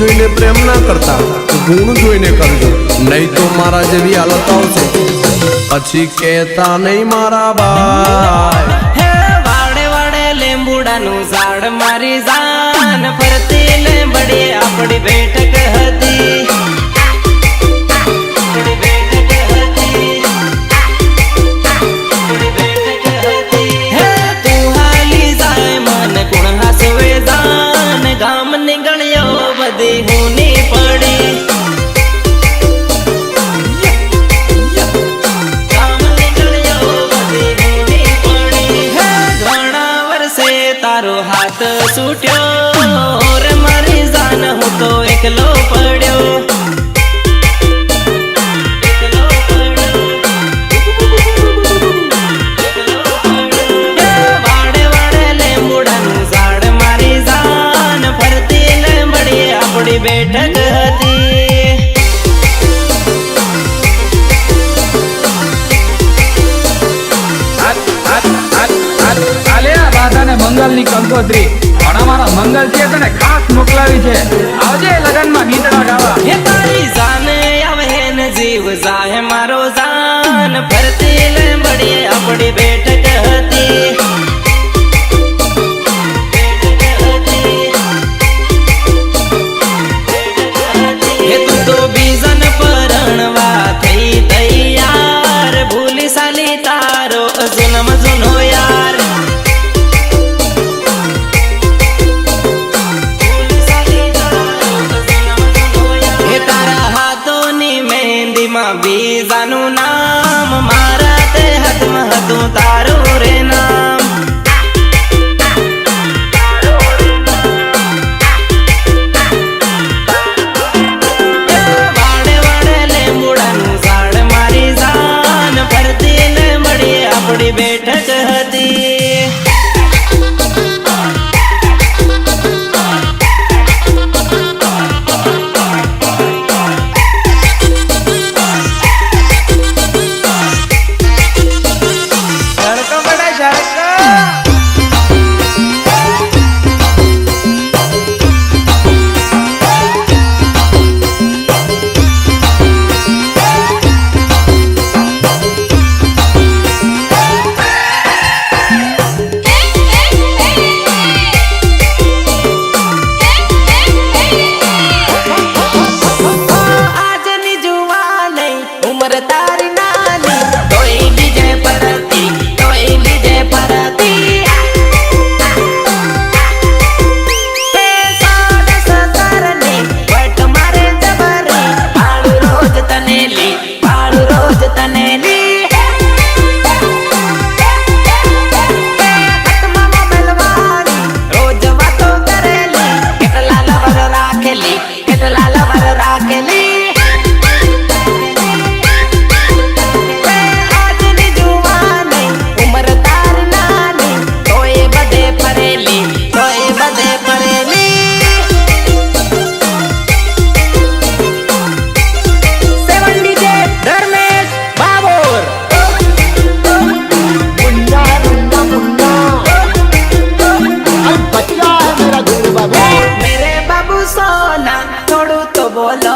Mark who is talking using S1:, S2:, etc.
S1: ના કરતા ગુણ જોઈને કરજો. નહીં તો મારા જેવી હાલત આવશે. પછી કહેતા નહીં મારા ભાઈ.
S2: લીંબુડાનું મારી જાન. ફરતી લીંબડી આપણી બેઠક હાથ છૂટ્યો રે મારી જાન હું તો એકલો પડ્યો.
S3: બાધાને મંગલની કંકોત્રી પણ અમારા મંગલ છે તને ખાસ મોકલાવી છે. આવજે લગનમાં ગીતડા
S2: i banuna voló.